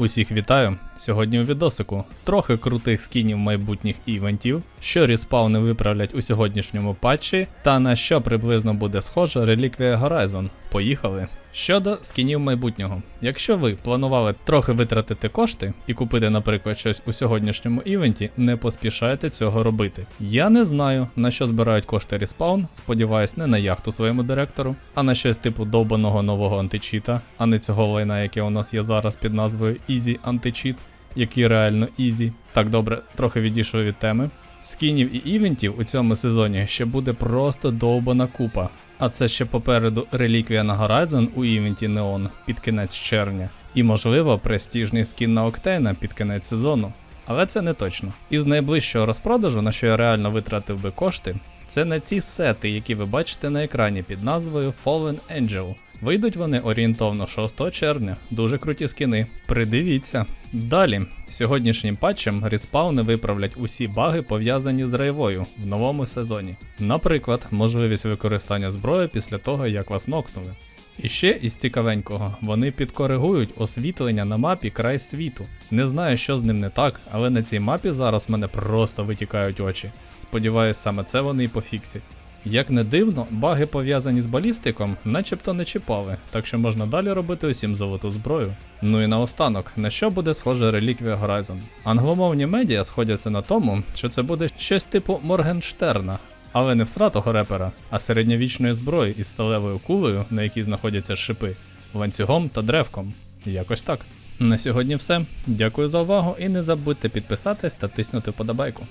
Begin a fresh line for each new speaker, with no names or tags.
Усіх вітаю! Сьогодні у відосику трохи крутих скінів майбутніх івентів, що респауни виправлять у сьогоднішньому патчі, та на що приблизно буде схожа реліквія Horizon. Поїхали! Щодо скінів майбутнього, якщо ви планували трохи витратити кошти і купити, наприклад, щось у сьогоднішньому івенті, не поспішайте цього робити. Я не знаю, на що збирають кошти респаун, сподіваюсь, не на яхту своєму директору, а на щось типу довбаного нового античіта, а не цього лайна, яке у нас є зараз під назвою Easy Античіт, який реально Easy. Так добре, трохи відійшов від теми. Скінів і івентів у цьому сезоні ще буде просто довбана купа. А це ще попереду реліквія на Horizon у івенті Неон під кінець червня. І можливо престижний скін на Октейна під кінець сезону. Але це не точно. Із найближчого розпродажу, на що я реально витратив би кошти, це на ці сети, які ви бачите на екрані під назвою Fallen Angel. Вийдуть вони орієнтовно 6 червня, дуже круті скіни. Придивіться. Далі, сьогоднішнім патчем респауни виправлять усі баги, пов'язані з рейвою в новому сезоні. Наприклад, можливість використання зброї після того, як вас нокнули. І ще із цікавенького, вони підкоригують освітлення на мапі край світу. Не знаю, що з ним не так, але на цій мапі зараз мене просто витікають очі. Сподіваюсь, саме це вони і пофіксять. Як не дивно, баги пов'язані з балістиком начебто не чіпали, так що можна далі робити усім золоту зброю. Ну і наостанок, на що буде схожа реліквія Horizon? Англомовні медіа сходяться на тому, що це буде щось типу Моргенштерна, але не всратого репера, а середньовічної зброї із сталевою кулею, на якій знаходяться шипи, ланцюгом та древком. Якось так. На сьогодні все. Дякую за увагу і не забудьте підписатись та тиснути вподобайку.